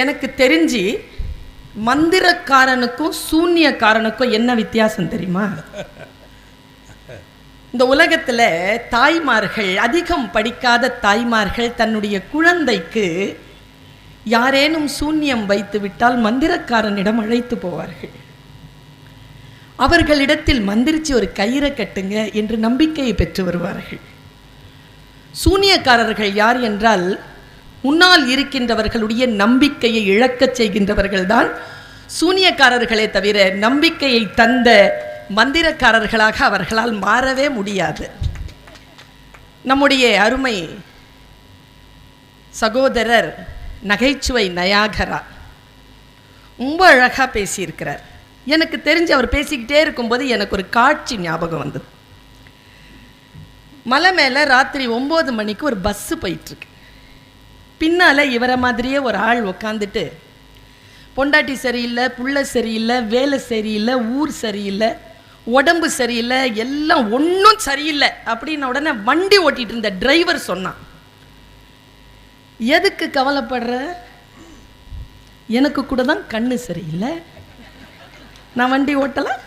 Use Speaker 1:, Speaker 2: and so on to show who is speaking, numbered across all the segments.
Speaker 1: எனக்கு தெரிஞ்சு மந்திரக்காரனுக்கும் சூன்யக்காரனுக்கும் என்ன வித்தியாசம் தெரியுமா? இந்த உலகத்தில் தாய்மார்கள் அதிகம் படிக்காத தாய்மார்கள் தன்னுடைய குழந்தைக்கு யாரேனும் சூன்யம் வைத்து விட்டால் மந்திரக்காரனிடம் அழைத்து போவார்கள். அவர்களிடத்தில் மந்திரிச்சு ஒரு கயிறை கட்டுங்க என்று நம்பிக்கையை பெற்று வருவார்கள். சூனியக்காரர்கள் யார் என்றால் முன்னால் இருக்கின்றவர்களுடைய நம்பிக்கையை இழக்கச் செய்கின்றவர்கள்தான் சூனியக்காரர்களே தவிர நம்பிக்கையை தந்த மந்திரக்காரர்களாக அவர்களால் மாறவே முடியாது. நம்முடைய அருமை சகோதரர் நகைச்சுவை நயாகரா ரொம்ப அழகாக பேசியிருக்கிறார். எனக்கு தெரிஞ்சு அவர் பேசிக்கிட்டே இருக்கும்போது எனக்கு ஒரு காட்சி ஞாபகம் வந்தது. மலை மேலே ராத்திரி ஒம்பது மணிக்கு ஒரு பஸ்ஸு போயிட்டுருக்கு பின்னால் இவரை மாதிரியே ஒரு ஆள் உக்காந்துட்டு பொண்டாட்டி சரியில்லை புள்ள சரியில்லை வேலை சரியில்லை ஊர் சரியில்லை உடம்பு சரியில்லை எல்லாம் ஒன்றும் சரியில்லை அப்படின்ன உடனே வண்டி ஓட்டிகிட்டு இருந்த டிரைவர் சொன்னான். எதுக்கு கவலைப்படுற? எனக்கு கூட தான் கண்ணு சரியில்லை. நான் வண்டி ஓட்டலாம்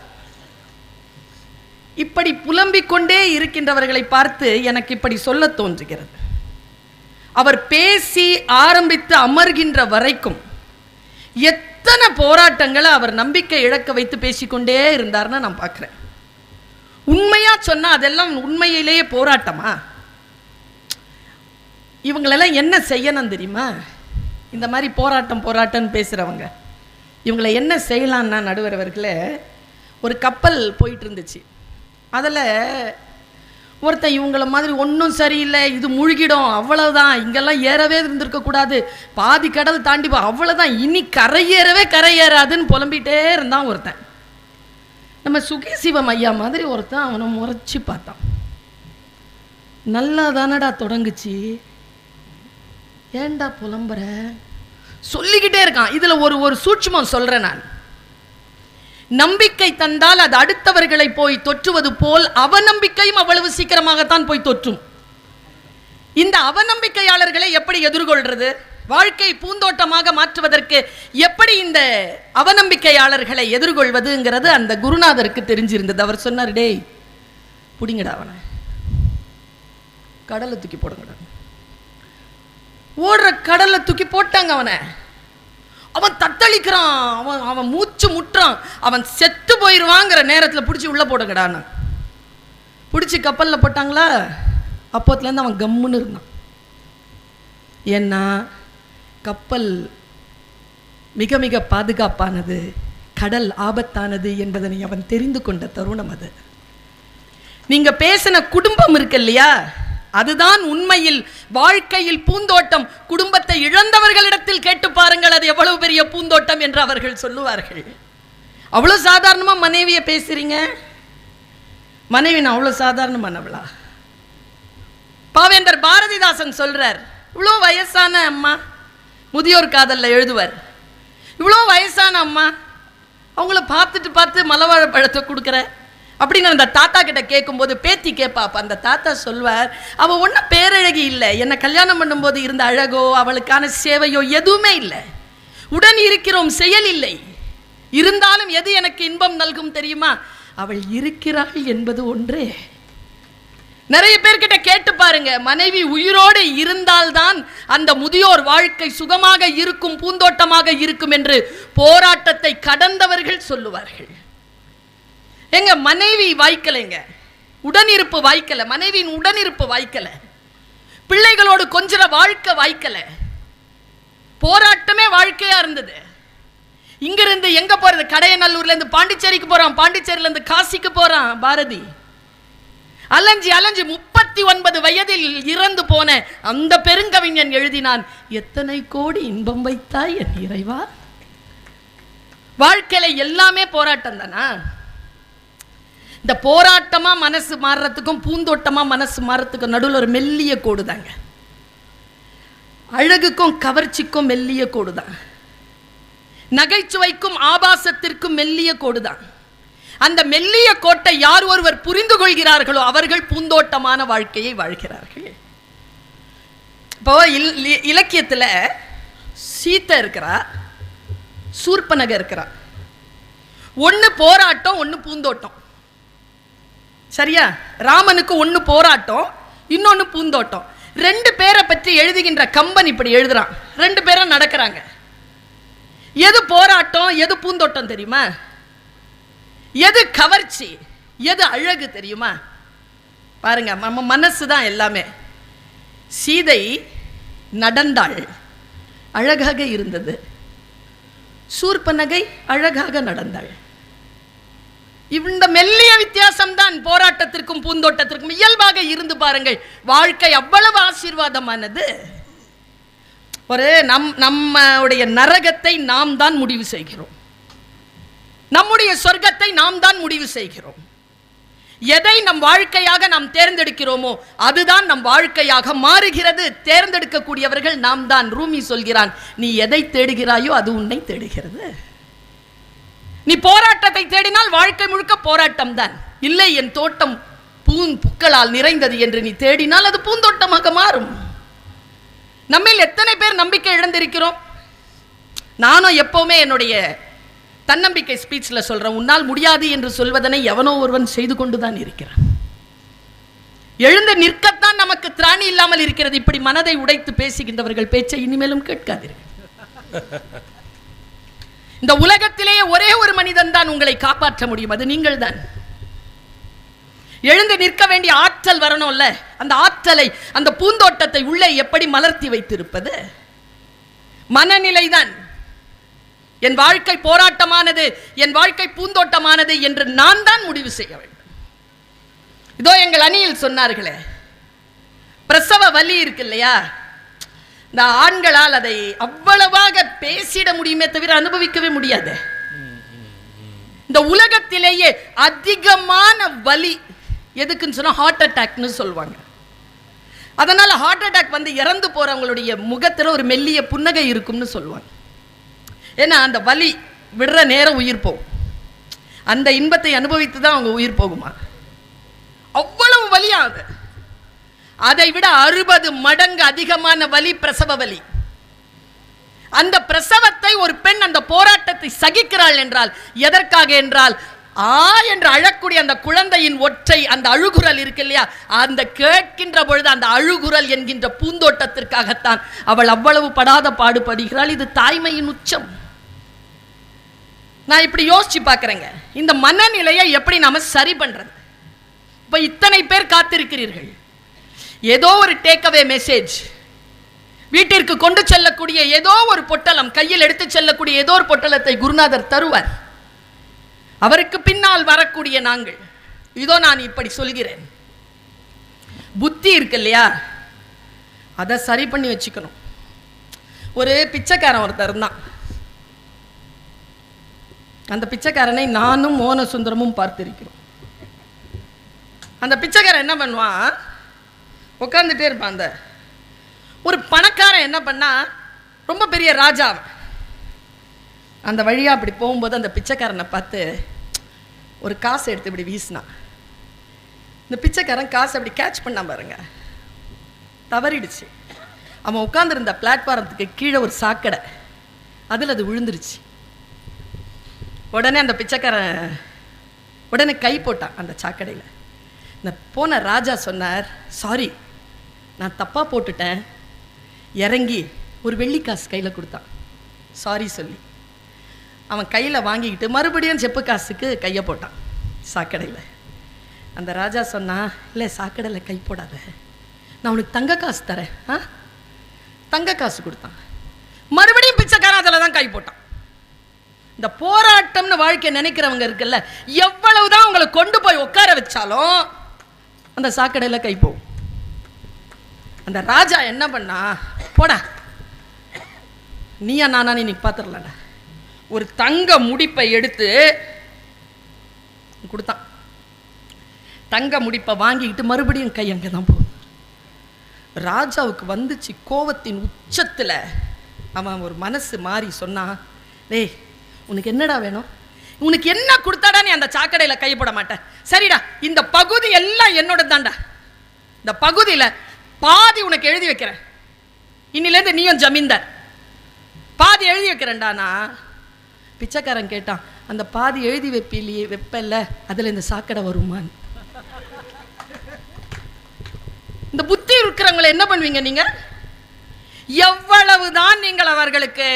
Speaker 1: இப்படி புலம்பிக் கொண்டே இருக்கின்றவர்களை பார்த்து எனக்கு இப்படி சொல்ல தோன்றுகிறது. அவர் பேசி ஆரம்பித்து அமர்கின்ற வரைக்கும் எத்தனை போராட்டங்களை அவர் நம்பிக்கை இழக்க வைத்து பேசிக்கொண்டே இருந்தார்னு நான் பார்க்குறேன். உண்மையாக சொன்னால் அதெல்லாம் உண்மையிலேயே போராட்டமா? இவங்களெல்லாம் என்ன செய்யணும் தெரியுமா? இந்த மாதிரி போராட்டம் போராட்டம்னு பேசுகிறவங்க இவங்களை என்ன செய்யலான்னா நடுவரவர்களே ஒரு கப்பல் போயிட்டு இருந்துச்சு. அதில் ஒருத்தன் இவங்கள மாதிரி ஒன்றும் சரியில்லை இது முழுகிடும் அவ்வளோதான் இங்கெல்லாம் ஏறவே இருந்திருக்கக்கூடாது பாதி கடல் தாண்டி போ அவ்வளோதான் இனி கரையேறவே கரையேறாதுன்னு புலம்பிகிட்டே இருந்தான் ஒருத்தன். நம்ம சுகேசிவம் ஐயா மாதிரி ஒருத்தன் அவனை முறைச்சி பார்த்தான். நல்லா தானடா தொடங்குச்சு. ஏண்டா புலம்புற? சொல்லிக்கிட்டே இருக்கான். இதில் ஒரு ஒரு சூட்சமம் சொல்கிறேன் நான். நம்பிக்கை தந்தால் அது அடுத்தவர்களை போய் தொற்றுவது போல் அவநம்பிக்கையும் அவ்வளவு சீக்கிரமாகத்தான் போய் தொற்றும். இந்த அவநம்பிக்கையாளர்களை எப்படி எதிர்கொள்றது? வாழ்க்கை பூந்தோட்டமாக மாற்றுவதற்கு எப்படி இந்த அவநம்பிக்கையாளர்களை எதிர்கொள்வதுங்கிறது அந்த குருநாதருக்கு தெரிஞ்சிருந்தது. அவர் சொன்னார் டேய் பிடிங்கடா அவனை. கடலை தூக்கி போடுங்கடா. ஓடுற கடலை தூக்கி போட்டாங்க அவனை. அவன் தத்தளிக்கிறான். அவன் அவன் மூச்சு முட்டுறான். அவன் செத்து போயிடுவாங்கிற நேரத்தில் பிடிச்சி உள்ளே போடுங்கடான்னு. பிடிச்சி கப்பலில் போட்டாங்களா? அப்போத்துலேருந்து அவன் கம்முன்னு இருந்தான். ஏன்னா கப்பல் மிக மிக பாதுகாப்பானது கடல் ஆபத்தானது என்பதனை அவன் தெரிந்து கொண்ட தருணம் அது. நீங்கள் பேசின குடும்பம் இருக்கு இல்லையா? அதுதான் உண்மையில் வாழ்க்கையில் பூந்தோட்டம். குடும்பத்தை இழந்தவர்களிடத்தில் கேட்டு பாருங்கள் அது எவ்வளவு பெரிய பூந்தோட்டம் என்று அவர்கள் சொல்லுவார்கள். அவ்வளோ சாதாரணமாக மனைவியை பேசுறீங்க? மனைவி நான் அவ்வளோ சாதாரணமானவளா? பாவேந்தர் பாரதிதாசன் சொல்றார் இவ்வளோ வயசான அம்மா. முதியோர் காதலில் எழுதுவார் இவ்வளோ வயசான அம்மா அவங்கள பார்த்துட்டு பார்த்து மலவாழை பழத்தை கொடுக்குற அப்படின்னு அந்த தாத்தா கிட்ட கேட்கும்போது பேத்தி கேட்பா அந்த தாத்தா சொல்வார் அவள் ஒன்றும் பேரழகி இல்லை. என்னை கல்யாணம் பண்ணும்போது இருந்த அழகோ அவளுக்கான சேவையோ எதுவுமே இல்லை. உடன் இருக்கிறோம் செயல் இல்லை. இருந்தாலும் எது எனக்கு இன்பம் நல்கும் தெரியுமா? அவள் இருக்கிறாள் என்பது ஒன்றே. நிறைய பேர்கிட்ட கேட்டு பாருங்க மனைவி உயிரோடு இருந்தால்தான் அந்த முதியோர் வாழ்க்கை சுகமாக இருக்கும் பூந்தோட்டமாக இருக்கும் என்று போராட்டத்தை கடந்தவர்கள் சொல்லுவார்கள். எங்க மனைவி வாய்க்கலைங்க. உடனிருப்பு வாய்க்கல. மனைவியின் உடனிருப்பு வாய்க்கல. பிள்ளைகளோடு கொஞ்சிற வாழ்க்கை வாய்க்கல. போராட்டமே வாழ்க்கையா இருந்தது. இங்கிருந்து எங்க போறது? கடையநல்லூர்ல இருந்து பாண்டிச்சேரிக்கு போறான். பாண்டிச்சேரியில இருந்து காசிக்கு போறான் பாரதி. அலைஞ்சி அலைஞ்சி முப்பத்தி ஒன்பது வயதில் இறந்து போன அந்த பெருங்கவிஞன் எழுதினான் எத்தனை கோடி இன்பம் வைத்தாய் என் இறைவா? வாழ்க்கையில எல்லாமே போராட்டம் தானா? இந்த போராட்டமாக மனசு மாறுறதுக்கும் பூந்தோட்டமாக மனசு மாறுறதுக்கும் நடுவில் ஒரு மெல்லிய கோடு தாங்க அழகுக்கும் கவர்ச்சிக்கும் மெல்லிய கோடு தான் நகைச்சுவைக்கும் ஆபாசத்திற்கும் மெல்லிய கோடு தான் அந்த மெல்லிய கோட்டை யார் ஒருவர் புரிந்து கொள்கிறார்களோ அவர்கள் பூந்தோட்டமான வாழ்க்கையை வாழ்கிறார்கள். இப்போ இல்- இ- சீத்தை இருக்கிறா சூர்பனக இருக்கிறா. ஒன்று போராட்டம் ஒன்று பூந்தோட்டம். சரியா? ராமனுக்கு ஒன்று போராட்டம் இன்னொன்று பூந்தோட்டம். ரெண்டு பேரை பற்றி எழுதுகின்ற கம்பன் இப்படி எழுதுறான். ரெண்டு பேரும் நடக்கிறாங்க. எது போராட்டம் எது பூந்தோட்டம் தெரியுமா? எது கவர்ச்சி எது அழகு தெரியுமா? பாருங்க நம்ம மனசு தான் எல்லாமே. சீதை நடந்தாள் அழகாக இருந்தது. சூர்பனகை அழகாக நடந்தாள். இந்த மெல்லிய வித்தியாசம்தான் போராட்டத்திற்கும் பூந்தோட்டத்திற்கும் இயல்பாக இருந்து பாருங்கள். வாழ்க்கை அவ்வளவு ஆசீர்வாதமானது. ஒரு நம் நம்முடைய நரகத்தை நாம் தான் முடிவு செய்கிறோம். நம்முடைய சொர்க்கத்தை நாம் தான் முடிவு செய்கிறோம். எதை நம் வாழ்க்கையாக நாம் தேர்ந்தெடுக்கிறோமோ அதுதான் நம் வாழ்க்கையாக மாறுகிறது. தேர்ந்தெடுக்கக்கூடியவர்கள் நாம் தான். ரூமி சொல்கிறான் நீ எதை தேடுகிறாயோ அது உன்னை தேடுகிறது. நீ போராட்டத்தை தேடினால் வாழ்க்கை முழுக்க போராட்டம் தான் இல்லை என் தோட்டம் பூன் புக்களால் நிறைந்தது என்று நீ தேடினால் அது பூந்தோட்டமாக மாறும். நம்மில் எத்தனை பேர் நம்பிக்கை இழந்திருக்கிறோம்? நானும் எப்பவுமே என்னுடைய தன்னம்பிக்கை ஸ்பீச்சில் சொல்கிறேன் உன்னால் முடியாது என்று சொல்வதனை எவனோ ஒருவன் செய்து கொண்டு தான் இருக்கிறான். எழுந்து நிற்கத்தான் நமக்கு திராணி இல்லாமல் இருக்கிறது. இப்படி மனதை உடைத்து பேசுகின்றவர்கள் பேச்சை இனிமேலும் கேட்காதீர்கள். இந்த உலகத்திலேயே ஒரே ஒரு மனிதன் தான் உங்களை காப்பாற்ற முடியும். அது நீங்கள் தான். எழுந்து நிற்க வேண்டிய ஆற்றல் வரணும்ல? அந்த ஆற்றலை அந்த பூந்தோட்டத்தை உள்ளே எப்படி மலர்த்தி வைத்திருப்பது? மனநிலை தான் என் வாழ்க்கை போராட்டமானது என் வாழ்க்கை பூந்தோட்டமானது என்று நான் தான் முடிவு செய்ய வேண்டும். இதோ எங்கள் அணியில் சொன்னார்களே பிரசவ வலி இருக்கு இல்லையா? இந்த ஆண்களால் அதை அவ்வளவாக பேசிட முடியுமே தவிர அனுபவிக்கவே முடியாது. இந்த உலகத்திலேயே அதிகமான வலி எதுக்குன்னு சொன்னா ஹார்ட் அட்டாக்னு சொல்லுவாங்க. அதனால ஹார்ட் அட்டாக் வந்து இறந்து போறவங்களுடைய முகத்தில் ஒரு மெல்லிய புன்னகை இருக்கும்னு சொல்லுவாங்க. ஏன்னா அந்த வலி விடுற நேரம் உயிர் போகும். அந்த இன்பத்தை அனுபவித்து தான் அவங்க உயிர் போகுமா? அவ்வளவு வலியாகுது அதை விட அறுபது மடங்கு அதிகமான வலி பிரசவ வலி. அந்த பிரசவத்தை ஒரு பெண் அந்த போராட்டத்தை சகிக்கிறாள் என்றால் எதற்காக என்றால் ஆ என்று அழக்கூடிய அந்த குழந்தையின் ஒற்றை அந்த அழுகுரல் இருக்கு இல்லையா? அந்த கேட்கின்ற பொழுது அந்த அழுகுரல் என்கின்ற பூந்தோட்டத்திற்காகத்தான் அவள் அவ்வளவு படாத பாடுபடுகிறாள் இது தாய்மையின் உச்சம். நான் இப்படி யோசிச்சு பார்க்குறேங்க. இந்த மனநிலையை எப்படி நாம சரி பண்றது? இப்போ இத்தனை பேர் காத்திருக்கிறீர்கள். ஏதோ ஒரு டேக்அவே மெசேஜ் வீட்டிற்கு கொண்டு செல்லக்கூடிய ஏதோ ஒரு பொட்டலம் கையில் எடுத்து செல்லக்கூடிய ஏதோ ஒரு பொட்டலத்தை குருநாதர் தருவார். அவருக்கு பின்னால் வரக்கூடிய நாங்கள். இதோ நான் இப்படி சொல்கிறேன். புத்தி இருக்கு இல்லையா? அதை சரி பண்ணி வச்சுக்கணும். ஒரு பிச்சைக்காரன் ஒருத்தர் இருந்தான். அந்த பிச்சைக்காரனை நானும் மோன சுந்தரமும் பார்த்திருக்கிறோம். அந்த பிச்சைக்காரன் என்ன பண்ணுவான்? உட்காந்துட்டே இருப்பான் அந்த. ஒரு பணக்காரன் என்ன பண்ணால் ரொம்ப பெரிய ராஜா அவன். அந்த வழியாக அப்படி போகும்போது அந்த பிச்சைக்காரனை பார்த்து ஒரு காசை எடுத்து இப்படி வீசினான். இந்த பிச்சைக்காரன் காசை அப்படி கேட்ச் பண்ணா பாருங்க. தவறிடுச்சு. அவன் உட்காந்துருந்த பிளாட்ஃபாரத்துக்கு கீழே ஒரு சாக்கடை. அதில் அது விழுந்துருச்சு. உடனே அந்த பிச்சைக்காரன் உடனே கை போட்டான் அந்த சாக்கடையில். இந்த போன ராஜா சொன்னார் சாரி நான் தப்பாக போட்டுட்டேன். இறங்கி ஒரு வெள்ளிக்காசு கையில் கொடுத்தான். சாரி சொல்லி. அவன் கையில் வாங்கிக்கிட்டு மறுபடியும் செப்பு காசுக்கு கையை போட்டான். சாக்கடையில். அந்த ராஜா சொன்னான் இல்லை சாக்கடையில் கை போடாத. நான் உனக்கு தங்க காசு தரேன். ஆ? தங்க காசு கொடுத்தான். மறுபடியும் பிச்சைக்காரன் அதில் தான் கை போட்டான். இந்த போராட்டம்னு வாழ்க்கை நினைக்கிறவங்க இருக்குல்ல எவ்வளவுதான் உங்களை கொண்டு போய் உட்கார வச்சாலும் அந்த சாக்கடையில் கை போகும். அந்த ராஜா என்ன பண்ணா? போடா. நீயா நானா நீ பார்த்துடலடா ஒரு தங்க முடிப்பை எடுத்து கொடுத்தான். தங்க முடிப்பை வாங்கிக்கிட்டு மறுபடியும் கை அங்கே தான் போகும் ராஜாவுக்கு வந்துச்சு கோவத்தின் உச்சத்தில். அவன் ஒரு மனசு மாறி சொன்னான் டேய் உனக்கு என்னடா வேணும்? உனக்கு என்ன கொடுத்தாடா நீ அந்த சாக்கடையில் கை போட சரிடா இந்த பகுதி எல்லாம் என்னோட தாண்டா இந்த பகுதியில் பாதி உனக்கு எழுதி வைக்கிறேன். இன்னிலேருந்து நீயும் ஜமீன்தார். பாதி எழுதி வைக்கிறேன்டானா? பிச்சைக்காரன் கேட்டான் அந்த பாதி எழுதி வைப்பிலேயே வெப்பல்ல அதில் இந்த சாக்கடை வருமான்னு. இந்த புத்தி இருக்கிறவங்களை என்ன பண்ணுவீங்க நீங்க? எவ்வளவுதான் நீங்கள் அவர்களுக்கு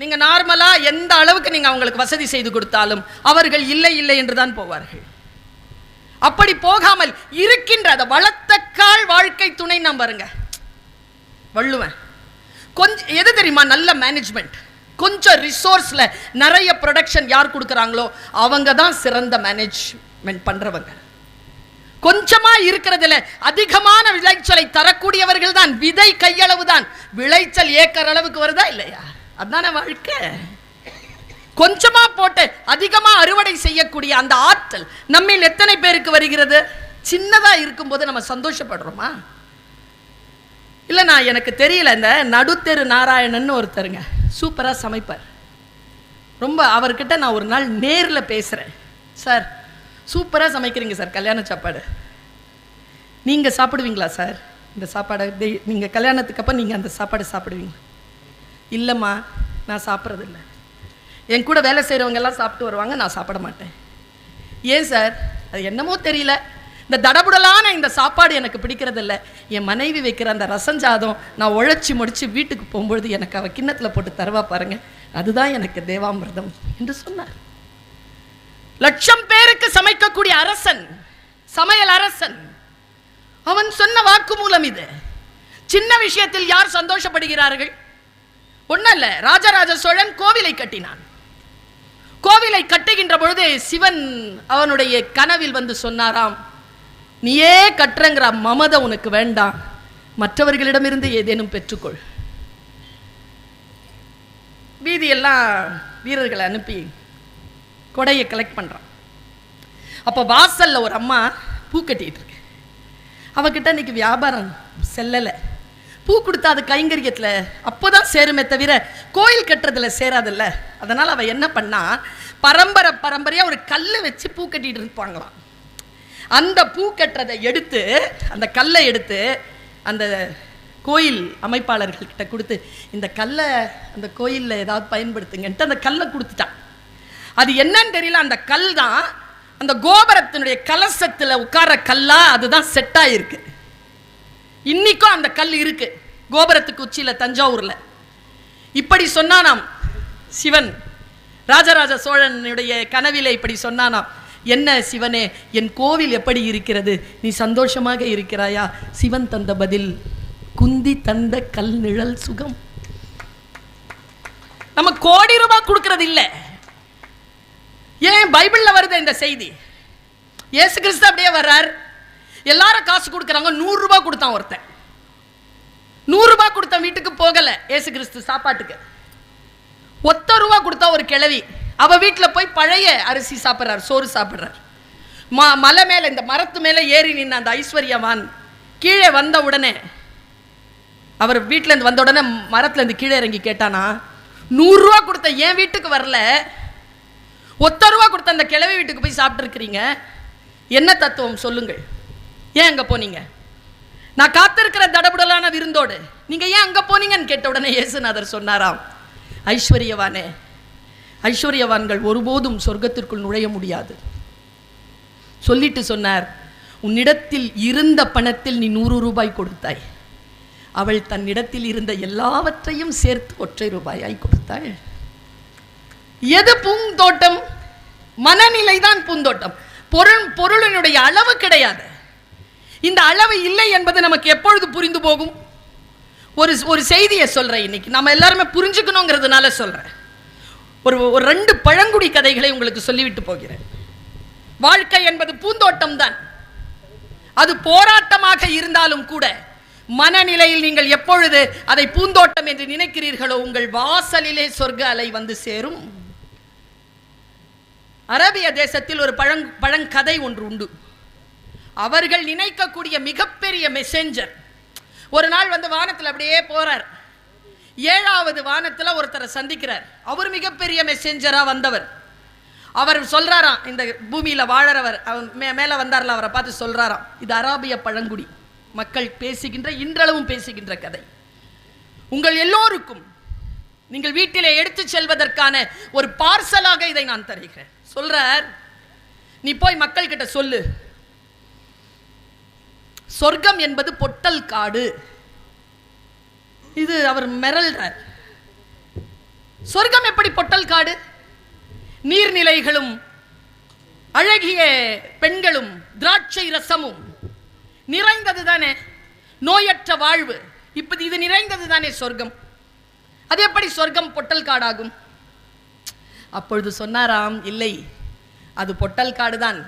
Speaker 1: நீங்கள் நார்மலாக எந்த அளவுக்கு நீங்கள் அவங்களுக்கு வசதி செய்து கொடுத்தாலும் அவர்கள் இல்லை இல்லை என்று தான் போவார்கள். அப்படி போகாமல் இருக்கின்ற அந்த வளர்த்தக்கால் வாழ்க்கை துணை நான் பாருங்க. வள்ளுவன். கொஞ்சம் எது தெரியுமா? நல்ல மேனேஜ்மெண்ட் கொஞ்சம் ரிசோர்ஸில் நிறைய ப்ரொடக்ஷன் யார் கொடுக்குறாங்களோ அவங்க தான் சிறந்த மேனேஜ்மெண்ட் பண்ணுறவங்க கொஞ்சமாக இருக்கிறதுல அதிகமான விளைச்சலை தரக்கூடியவர்கள் தான். விதை கையளவு தான் விளைச்சல் ஏக்கர் அளவுக்கு வருதா இல்லையா? அதானே வாழ்க்கை. கொஞ்சமா போட்டு அதிகமா அறுவடை செய்யக்கூடிய அந்த ஆற்றல் நம்மில் எத்தனை பேருக்கு வருகிறது? சின்னதா இருக்கும்போது நம்ம சந்தோஷப்படுறோமா? இல்லை நான் எனக்கு தெரியல இந்த நடுத்தெரு நாராயணன் ஒருத்தருங்க சூப்பராக சமைப்பார். ரொம்ப அவர்கிட்ட நான் ஒரு நாள் நேரில் பேசுகிறேன் சார் சூப்பராக சமைக்கிறீங்க சார் கல்யாண சாப்பாடு. நீங்கள் சாப்பிடுவீங்களா சார்? இந்த சாப்பாடை நீங்கள் கல்யாணத்துக்கு அப்புறம் நீங்கள் அந்த சாப்பாடு சாப்பிடுவீங்க இல்லைம்மா நான் சாப்பிட்றதில்லை. என் கூட வேலை செய்கிறவங்க எல்லாம் சாப்பிட்டு வருவாங்க நான் சாப்பிட மாட்டேன். ஏன் சார் அது என்னமோ தெரியல. இந்த தடபுடலான இந்த சாப்பாடு எனக்கு பிடிக்கிறதில்ல. என் மனைவி வைக்கிற அந்த ரசஞ்சாதம் நான் உழைச்சி முடித்து வீட்டுக்கு போகும்பொழுது எனக்கு அவள் கிண்ணத்தில் போட்டு தருவா பாருங்க. அதுதான் எனக்கு தேவாமிர்தம் என்று சொன்னார். லட்சம் பேருக்கு சமைக்கக்கூடிய அரசன் சமையல் அரசன் அவன் சொன்ன வாக்குமூலம் இது. சின்ன விஷயத்தில் யார் சந்தோஷப்படுகிறார்கள்? ஒன்றும் இல்லை ராஜராஜ சோழன் கோவிலை கட்டினான். கோவிலை கட்டுகின்ற பொழுது சிவன் அவனுடைய கனவில் வந்து சொன்னாராம் நீயே கட்டுறங்கிற மமத உனக்கு வேண்டாம். மற்றவர்களிடமிருந்து ஏதேனும் பெற்றுக்கொள். வீதியெல்லாம் வீரர்களை அனுப்பி கொடையை கலெக்ட் பண்ணுறான் அப்போ வாசல்ல ஒரு அம்மா பூ கட்டிகிட்டு இருக்கு. அவகிட்ட இன்னைக்கு வியாபாரம் செல்லலை. பூ கொடுத்தா அது கைங்கரியத்தில். அப்போதான் சேருமே தவிர கோயில் கட்டுறதுல சேராதில்ல. அதனால் அவள் என்ன பண்ணா பரம்பரை பரம்பரையாக ஒரு கல்லை வச்சு பூ கட்டிகிட்டு இருப்பாங்களாம். அந்த பூ கட்டுறதை எடுத்து அந்த கல்லை எடுத்து அந்த கோயில் அமைப்பாளர்கள்கிட்ட கொடுத்து இந்த கல்லை அந்த கோயிலில் ஏதாவது பயன்படுத்துங்கன்ட்டு அந்த கல்லை கொடுத்துட்டான். அது என்னன்னு தெரியல அந்த கல் தான் அந்த கோபுரத்தினுடைய கலசத்தில் உட்கார கல்லா அதுதான் செட் ஆகிருக்கு இன்னைக்கும் அந்த கல் இருக்கு. கோபுரத்துக்கு உச்சியில தஞ்சாவூர்ல. இப்படி சொன்னானாம் சிவன். ராஜராஜ சோழனுடைய கனவிலே இப்படி சொன்னானாம். என்ன சிவனே என் கோவில் எப்படி இருக்கிறது? நீ சந்தோஷமாக இருக்கிறாயா? சிவன் தந்த பதில் குந்தி தந்த கல் நிழல் சுகம். நம்ம கோடி ரூபாய் கொடுக்கறது இல்லை. ஏன் பைபிள்ல வருது இந்த செய்தி? ஏசு கிறிஸ்து அப்படியே வர்றார். எல்லாரும் காசு கொடுக்குறாங்க நூறுரூபா கொடுத்தான் ஒருத்தன். நூறுரூபா கொடுத்தான் வீட்டுக்கு போகலை ஏசு கிறிஸ்து சாப்பாட்டுக்கு. ஒத்த ரூபா கொடுத்தா ஒரு கிழவி. அவ வீட்டில் போய் பழைய அரிசி சாப்பிட்றார் சோறு சாப்பிட்றார். ம மலை மேலே இந்த மரத்து மேலே ஏறி நின்ன அந்த ஐஸ்வர்யவான் கீழே வந்த உடனே அவர் வீட்டிலேருந்து வந்த உடனே மரத்துல இருந்து கீழே இறங்கி கேட்டானா நூறுரூவா கொடுத்த என் வீட்டுக்கு வரல. ஒத்த ரூபா கொடுத்த அந்த கிழவி வீட்டுக்கு போய் சாப்பிட்ருக்கிறீங்க என்ன தத்துவம் சொல்லுங்கள். ஏன் அங்கே போனீங்க? நான் காத்திருக்கிற தடபுடலான விருந்தோடு நீங்க ஏன் அங்கே போனீங்கன்னு கேட்ட உடனே இயேசுநாதர் சொன்னாராம் ஐஸ்வர்யவானே ஐஸ்வர்யவான்கள் ஒருபோதும் சொர்க்கத்திற்குள் நுழைய முடியாது. சொல்லிட்டு சொன்னார் உன்னிடத்தில் இருந்த பணத்தில் நீ நூறு ரூபாய் கொடுத்தாய். அவள் தன்னிடத்தில் இருந்த எல்லாவற்றையும் சேர்த்து ஒற்றை ரூபாயாய் கொடுத்தாள். எது பூந்தோட்டம்? மனநிலை தான் பூந்தோட்டம். பொருள் பொருளினுடைய அளவு கிடையாது. இந்த அளவு இல்லை என்பது நமக்கு எப்பொழுது புரிந்து போகும்? ஒரு ஒரு செய்தியை சொல்கிறேன் இன்னைக்கு. நம்ம எல்லாருமே புரிஞ்சுக்கணுங்கிறதுனால சொல்கிறேன் ஒரு ஒரு ரெண்டு பழங்குடி கதைகளை உங்களுக்கு சொல்லிவிட்டு போகிறேன். வாழ்க்கை என்பது பூந்தோட்டம் தான். அது போராட்டமாக இருந்தாலும் கூட மனநிலையில் நீங்கள் எப்பொழுது அதை பூந்தோட்டம் என்று நினைக்கிறீர்களோ உங்கள் வாசலிலே சொர்க்க அலை வந்து சேரும். அரபிய தேசத்தில் ஒரு பழங் பழங்கதை ஒன்று உண்டு. அவர்கள் நினைக்கக்கூடிய மிகப்பெரிய மெசேஞ்சர் ஒரு நாள் வந்து வானத்தில் அப்படியே போறார். ஏழாவது வானத்தில் ஒருத்தரை சந்திக்கிறார். அவர் மிகப்பெரிய மெசேஞ்சரா வந்தவர். அவர் சொல்றாராம் இந்த பூமியில வாழறவர் மே மேலே வந்தார்ல அவரை பார்த்து சொல்றாராம் இது அராபிய பழங்குடி. மக்கள் பேசுகின்ற இன்றளவும் பேசுகின்ற கதை. உங்கள் எல்லோருக்கும் நீங்கள் வீட்டிலே எடுத்து செல்வதற்கான ஒரு பார்சலாக இதை நான் தருகிறேன். சொல்றார் நீ போய் மக்கள் கிட்ட சொல்லு. சொர்க்கம் என்பது பொட்டல் காடு. இது அவர் மிரல்றார். சொர்க்கம் எப்படி பொட்டல் காடு? நீர்நிலைகளும் அழகிய பெண்களும் திராட்சை ரசமும். நிறைந்தது தானே? நோயற்ற வாழ்வு. இப்ப இது நிறைந்தது தானே சொர்க்கம்? அது எப்படி சொர்க்கம் பொட்டல் காடாகும்? அப்பொழுது சொன்னாராம் இல்லை அது பொட்டல் காடுதான்.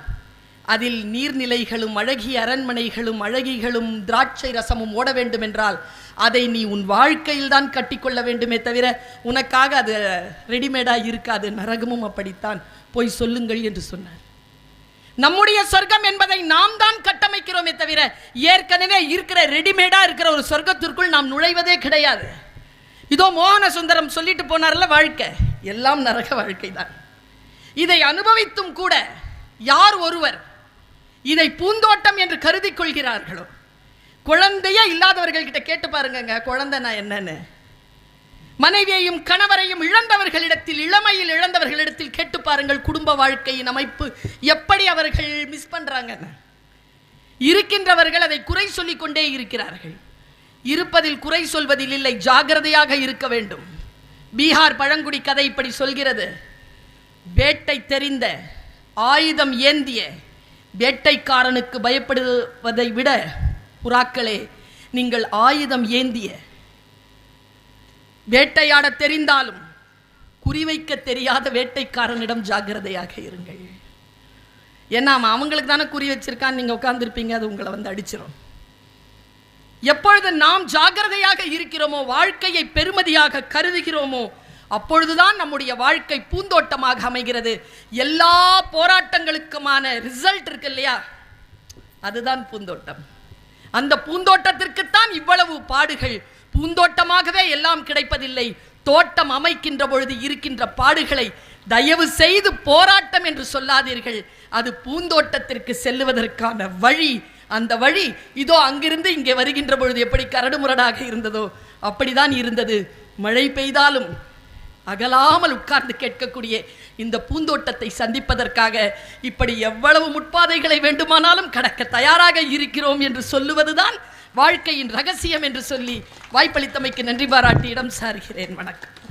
Speaker 1: அதில் நீர்நிலைகளும் அழகிய அரண்மனைகளும் அழகிகளும் திராட்சை ரசமும் ஓட வேண்டும் என்றால் அதை நீ உன் வாழ்க்கையில் தான் கட்டிக்கொள்ள வேண்டுமே தவிர உனக்காக அது ரெடிமேடா இருக்காது. நரகமும் அப்படித்தான். போய் சொல்லுங்கள் என்று சொன்னார். நம்முடைய சொர்க்கம் என்பதை நாம் தான் கட்டமைக்கிறோமே தவிர ஏற்கனவே இருக்கிற ரெடிமேடா இருக்கிற ஒரு சொர்க்கத்திற்குள் நாம் நுழைவதே கிடையாது. இதோ மோகன சுந்தரம் சொல்லிட்டு போனார்ல வாழ்க்கை. எல்லாம் நரக வாழ்க்கை தான் இதை அனுபவித்தும் கூட யார் ஒருவர் இதை பூந்தோட்டம் என்று கருதி கொள்கிறார்களோ? குழந்தையே இல்லாதவர்கள்கிட்ட கேட்டு பாருங்கங்க குழந்தைனா என்னன்னு. மனைவியையும் கணவரையும் இழந்தவர்களிடத்தில் இளமையில் இழந்தவர்களிடத்தில் கேட்டு பாருங்கள் குடும்ப வாழ்க்கையின் அமைப்பு எப்படி அவர்கள் மிஸ் பண்றாங்கன்னு. இருக்கின்றவர்கள் அதை குறை சொல்லிக் கொண்டே இருக்கிறார்கள். இருப்பதில் குறை சொல்வதில் இல்லை ஜாகிரதையாக இருக்க வேண்டும். பீகார் பழங்குடி கதை இப்படி சொல்கிறது. வேட்டை தெரிந்த ஆயுதம் ஏந்திய வேட்டைக்காரனுக்கு பயப்படுவதை விட புறாக்களே நீங்கள் ஆயுதம் ஏந்திய வேட்டையாட தெரிந்தாலும் குறிவைக்க தெரியாத வேட்டைக்காரனிடம் ஜாக்கிரதையாக இருங்கள். ஏன்னா அவங்களுக்கு தானே குறி வச்சிருக்கான் நீங்க உட்காந்துருப்பீங்க அது உங்களை வந்து அடிச்சிடும் எப்பொழுது நாம் ஜாக்கிரதையாக இருக்கிறோமோ வாழ்க்கையை பெருமதியாக கருதுகிறோமோ அப்பொழுதுதான் நம்முடைய வாழ்க்கை பூந்தோட்டமாக அமைகிறது. எல்லா போராட்டங்களுக்குமான ரிசல்ட் இருக்கு இல்லையா? அதுதான் பூந்தோட்டம். அந்த பூந்தோட்டத்திற்குத்தான் இவ்வளவு பாடுகள். பூந்தோட்டமாகவே எல்லாம் கிடைப்பதில்லை. தோட்டம் அமைக்கின்ற பொழுது இருக்கின்ற பாடுகளை தயவு செய்து போராட்டம் என்று சொல்லாதீர்கள். அது பூந்தோட்டத்திற்கு செல்லுவதற்கான வழி. அந்த வழி இதோ அங்கிருந்து இங்கே வருகின்ற பொழுது எப்படி கரடுமுரடாக இருந்ததோ அப்படிதான் இருந்தது. மழை பெய்தாலும் அகலாமல் உட்கார்ந்து கேட்கக்கூடிய இந்த பூந்தோட்டத்தை சந்திப்பதற்காக இப்படி எவ்வளவு முட்பாதைகளை வேண்டுமானாலும் கடக்க தயாராக இருக்கிறோம் என்று சொல்லுவதுதான் வாழ்க்கையின் ரகசியம் என்று சொல்லி வாய்ப்பளித்தமைக்கு நன்றி பாராட்டி இடம் சாருகிறேன் வணக்கம்.